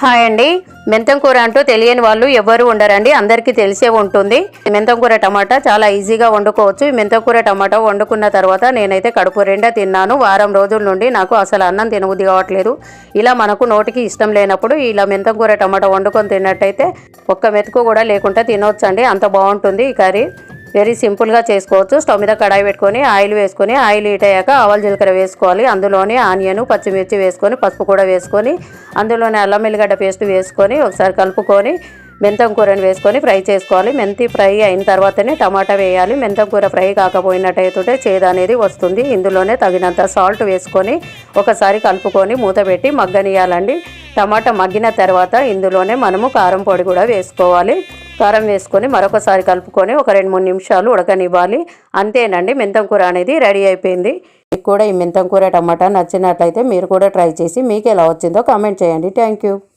Hi అండి. మెంతం కూర అంటూ తెలియని వాళ్ళు ఎవరు ఉండరండి. అందరికీ తెలిసే ఉంటుంది. మెంతం కూర టమాటా చాలా ఈజీగా వండుకోవచ్చు. ఈ మెంతం కూర టమాటా వండుకున్న తర్వాత నేనైతే కడుపు రెండా తిన్నాను. వారం రోజుల నుండి నాకు అసలు అన్నం తినబుద్ధి కావట్లేదు. ఇలా మనకు నోటికి ఇష్టం లేనప్పుడు ఇలా మెంతం కూర టమాటా వండుకొని తిన్నట్టయితే ఒక్క మెతుకు కూడా లేకుండా తినొచ్చండి. అంత బాగుంటుంది ఈ కర్రీ. వెరీ సింపుల్గా చేసుకోవచ్చు. స్టవ్ మీద కడాయి పెట్టుకొని ఆయిల్ వేసుకొని ఆయిల్ హీట్ అయ్యాక ఆవాల జీలకర్ర వేసుకోవాలి. అందులోనే ఆనియన్ పచ్చిమిర్చి వేసుకొని పసుపు కూడా వేసుకొని అందులోనే అల్లం ఎల్లిగడ్డ పేస్ట్ వేసుకొని ఒకసారి కలుపుకొని మెంతం కూరని వేసుకొని ఫ్రై చేసుకోవాలి. మెంతి ఫ్రై అయిన తర్వాతనే టమాటా వేయాలి. మెంతం కూర ఫ్రై కాకపోయినట్టయితే చేదు అనేది వస్తుంది. ఇందులోనే తగినంత సాల్ట్ వేసుకొని ఒకసారి కలుపుకొని మూత పెట్టి మగ్గనియాలండి. టమాటా మగ్గిన తర్వాత ఇందులోనే మనము కారం పొడి కూడా వేసుకోవాలి. కారం వేసుకొని మరొకసారి కలుపుకొని ఒక రెండు మూడు నిమిషాలు ఉడకనివ్వాలి. అంతేనండి మెంతం కూర అనేది రెడీ అయిపోయింది. మీకు కూడా ఈ మెంతం కూర టమాటా నచ్చినట్లయితే మీరు కూడా ట్రై చేసి మీకు ఎలా వచ్చిందో కామెంట్ చేయండి. Thank you.